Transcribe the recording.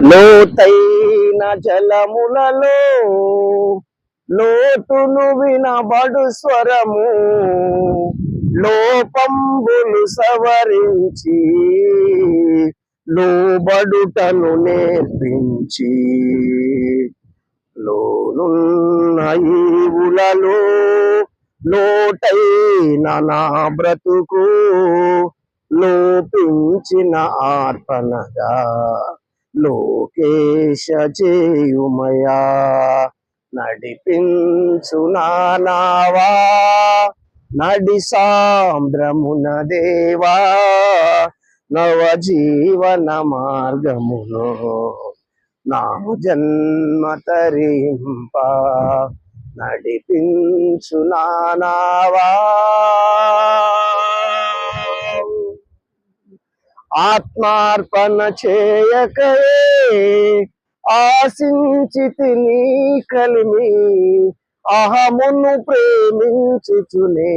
లోతైన జలములలో లోతును వినబడు స్వరము. లోపంబులు సవరించి లోబడుటను నేర్పించి లోనున్న ఈవులలో లోటైన నా బ్రతుకు లోపించిన ఆర్పణగా లోకేశ చేయుమయా నడిపించు నానావా. నడి సాంద్రమున దేవా. నవ జీవన మార్గములో నా జన్మ తరింప. నడిపించు నానావా. ఆత్మార్పణ చేయకయే ఆశించితి నీ కలిమి అహమును ప్రేమించుచునే